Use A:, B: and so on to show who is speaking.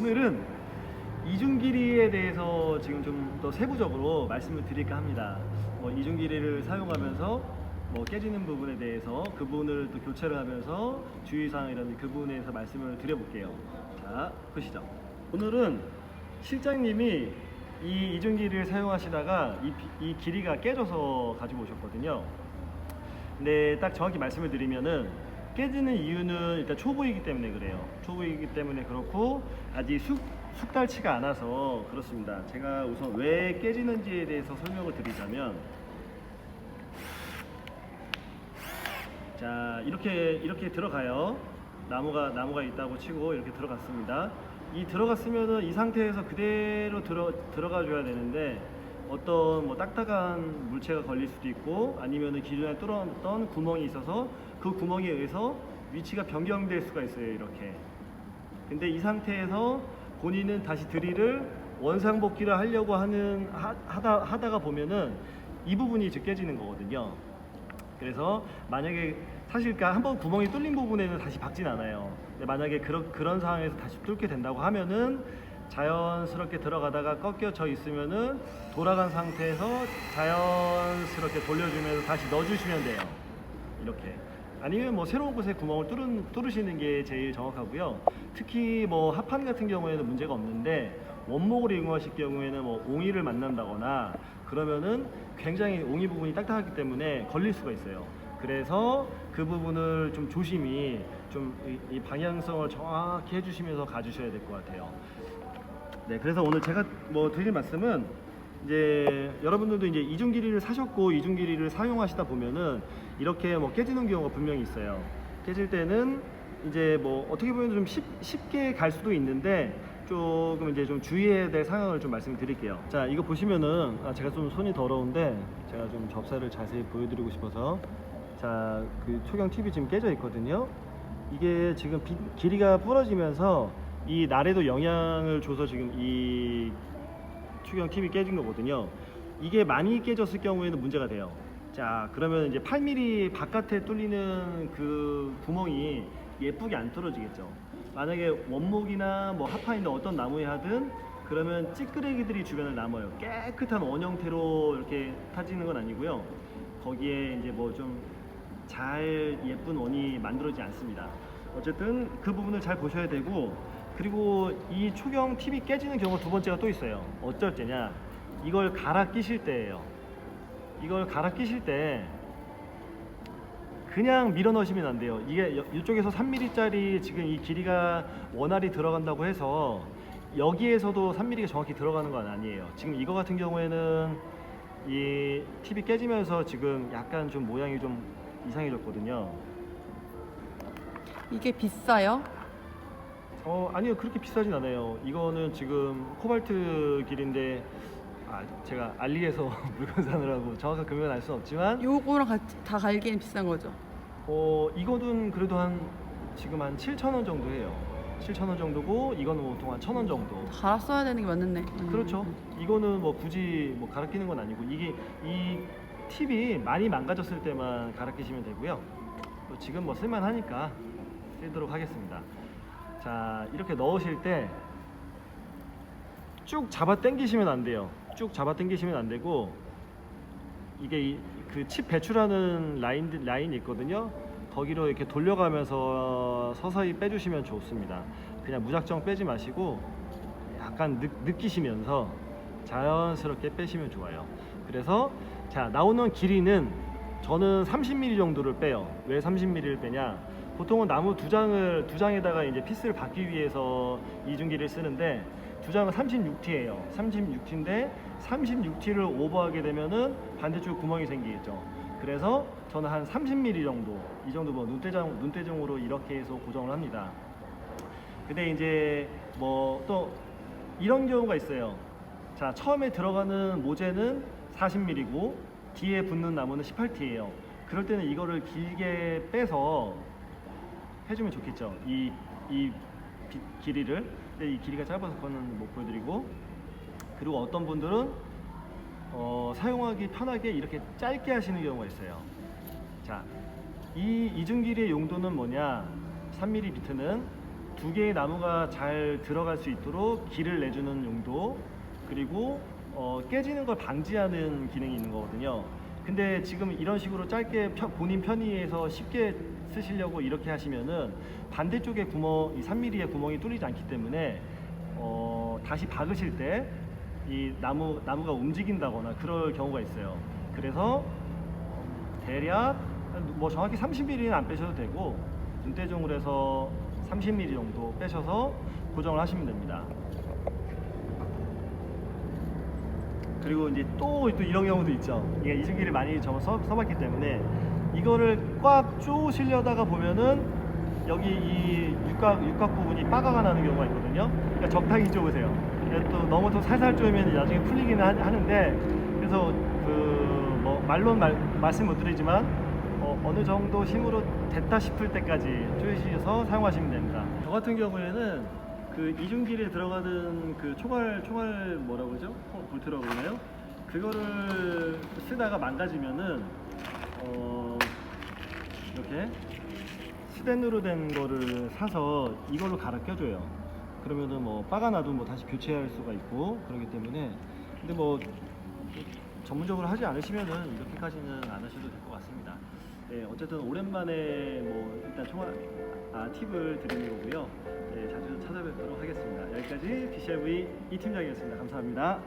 A: 자, 오늘은 이중 길이에 대해서 지금 좀 더 세부적으로 말씀을 드릴까 합니다. 뭐 이중 길이를 사용하면서 뭐 깨지는 부분에 대해서 그 부분을 또 교체를 하면서 주의사항이라든지 그 부분에 대해서 말씀을 드려볼게요. 자, 보시죠. 오늘은 실장님이 이 이중 길이를 사용하시다가 이, 비- 이 길이가 깨져서 가지고 오셨거든요. 근데 딱 정확히 말씀을 드리면은 깨지는 이유는 일단 초보이기 때문에 그래요. 초보이기 때문에 그렇고 아직 숙, 숙달치가 않아서 그렇습니다. 제가 우선 왜 깨지는지에 대해서 설명을 드리자면 자 이렇게 이렇게 들어가요. 나무가 나무가 있다고 치고 이렇게 들어갔습니다. 이 들어갔으면은 이 상태에서 그대로 들어 들어가 줘야 되는데 어떤 뭐 딱딱한 물체가 걸릴 수도 있고 아니면은 기존에 뚫었던 구멍이 있어서 그 구멍에 의해서 위치가 변경될 수가 있어요 이렇게. 근데 이 상태에서 본인은 다시 드릴을 원상복귀를 하려고 하는 하, 하다 하다가 보면은 이 부분이 이제 깨지는 거거든요. 그래서 만약에 사실 그러니까 한번 구멍이 뚫린 부분에는 다시 박진 않아요. 근데 만약에 그런 그런 상황에서 다시 뚫게 된다고 하면은 자연스럽게 들어가다가 꺾여져 있으면은 돌아간 상태에서 자연스럽게 돌려주면서 다시 넣어주시면 돼요. 이렇게. 아니면 뭐 새로운 곳에 구멍을 뚫은, 뚫으시는 게 제일 정확하고요. 특히 뭐 합판 같은 경우에는 문제가 없는데 원목을 이용하실 경우에는 뭐 옹이를 만난다거나 그러면은 굉장히 옹이 부분이 딱딱하기 때문에 걸릴 수가 있어요. 그래서 그 부분을 좀 조심히 좀 이 방향성을 정확히 해주시면서 가주셔야 될 것 같아요. 네, 그래서 오늘 제가 뭐 드릴 말씀은 이제 여러분들도 이제 이중 길이를 사셨고 이중 길이를 사용하시다 보면은 이렇게 뭐 깨지는 경우가 분명히 있어요. 깨질 때는 이제 뭐 어떻게 보면 좀 쉽, 쉽게 갈 수도 있는데 조금 이제 좀 주의해야 될 상황을 좀 말씀드릴게요. 자, 이거 보시면은 아, 제가 좀 손이 더러운데 제가 좀 접사를 자세히 보여드리고 싶어서 자, 그 초경 팁이 지금 깨져 있거든요. 이게 지금 비- 길이가 부러지면서 이 날에도 영향을 줘서 지금 이 추경 팁이 깨진 거거든요. 이게 많이 깨졌을 경우에는 문제가 돼요. 자, 그러면 이제 8mm 바깥에 뚫리는 그 구멍이 예쁘게 안 뚫어지겠죠. 만약에 원목이나 뭐 합판이나 어떤 나무에 하든 그러면 찌끄레기들이 주변을 남아요. 깨끗한 원 형태로 이렇게 타지는 건 아니고요. 거기에 이제 뭐 좀 잘 예쁜 원이 만들어지지 않습니다. 어쨌든 그 부분을 잘 보셔야 되고 그리고 이 초경 팁이 깨지는 경우가 두 번째가 또 있어요. 어쩔 때냐? 이걸 갈아 끼실 때예요. 이걸 갈아 끼실 때 그냥 밀어 넣으시면 안 돼요. 이게 여- 이쪽에서 3mm짜리 지금 이 길이가 원알이 들어간다고 해서 여기에서도 3mm가 정확히 들어가는 건 아니에요. 지금 이거 같은 경우에는 이 팁이 깨지면서 지금 약간 좀 모양이 좀 이상해졌거든요.
B: 이게 비싸요?
A: 어 아니요 그렇게 비싸진 않아요. 이거는 지금 코발트 길인데 아 제가 알리에서 물건 사느라고 정확한 금액은 알 수는 없지만
B: 요거랑 같이 다 갈기엔 비싼 거죠.
A: 어 이거는 그래도 한 지금 한 7천 원 정도 해요. 7천 원 정도고 이거는 보통 한 천 원 정도.
B: 갈아 써야 되는 게 맞는데. 음.
A: 그렇죠. 이거는 뭐 굳이 뭐 갈아 끼는 건 아니고 이게 이 팁이 많이 망가졌을 때만 갈아 끼시면 되고요. 또 지금 뭐 쓸만하니까 쓰도록 하겠습니다. 자 이렇게 넣으실 때 쭉 잡아 당기시면 안 돼요. 쭉 잡아 당기시면 안 되고 이게 그 칩 배출하는 라인 라인이 있거든요. 거기로 이렇게 돌려가면서 서서히 빼주시면 좋습니다. 그냥 무작정 빼지 마시고 약간 느, 느끼시면서 자연스럽게 빼시면 좋아요. 그래서 자 나오는 길이는 저는 30mm 정도를 빼요. 왜 30mm를 빼냐? 보통은 나무 두 장을 두 장에다가 이제 피스를 받기 위해서 이중기를 쓰는데 두 장은 36T예요. 36T인데 36T를 오버하게 되면은 반대쪽 구멍이 생기겠죠. 그래서 저는 한 30mm 정도 이 정도 뭐 눈대중 눈대중으로 이렇게 해서 고정을 합니다. 근데 이제 뭐 또 이런 경우가 있어요. 자, 처음에 들어가는 모재는 40mm고 뒤에 붙는 나무는 18T예요. 그럴 때는 이거를 길게 빼서 해주면 좋겠죠. 이, 이 비- 길이를. 근데 이 길이가 짧아서 그거는 못 보여드리고. 그리고 어떤 분들은 어, 사용하기 편하게 이렇게 짧게 하시는 경우가 있어요. 자, 이 이중 길이의 용도는 뭐냐? 3mm 비트는 두 개의 나무가 잘 들어갈 수 있도록 길을 내주는 용도 그리고 어, 깨지는 걸 방지하는 기능이 있는 거거든요. 근데 지금 이런 식으로 짧게 펴- 본인 편의에서 쉽게 쓰시려고 이렇게 하시면은 반대쪽에 구멍, 이 3mm의 구멍이 뚫리지 않기 때문에 어, 다시 박으실 때 이 나무 나무가 움직인다거나 그럴 경우가 있어요. 그래서 대략 뭐 정확히 30mm는 안 빼셔도 되고 눈대중으로 해서 30mm 정도 빼셔서 고정을 하시면 됩니다. 그리고 이제 또, 또 이런 경우도 있죠. 이게 이중기를 많이 저 써, 써봤기 때문에 이거를 꽉 쪼으시려다가 보면은 여기 이 육각 육각 부분이 빠가가 나는 경우가 있거든요. 그러니까 적당히 쪼으세요. 또 너무 또 살살 쪼으면 나중에 풀리기는 하, 하는데 그래서 그 뭐 말로는 말, 말씀 못 드리지만 어, 어느 정도 힘으로 됐다 싶을 때까지 쪼으셔서 사용하시면 됩니다. 저 같은 경우에는 그 이중길에 들어가는 그 초발 초발 뭐라고 그러죠? 어, 볼트라고 그러나요? 그거를 쓰다가 망가지면은 어 이렇게 스텐으로 된 거를 사서 이걸로 갈아 껴줘요. 그러면은 뭐 빠가 나도 뭐 다시 교체할 수가 있고 그렇기 때문에 근데 뭐 전문적으로 하지 않으시면은 이렇게까지는 안 하셔도 될 것 같습니다. 네, 어쨌든 오랜만에 뭐 일단 총알 아, 팁을 드리는 거고요. 네, 자주 찾아뵙도록 하겠습니다. 여기까지 BCRV 이 팀장이었습니다. 감사합니다.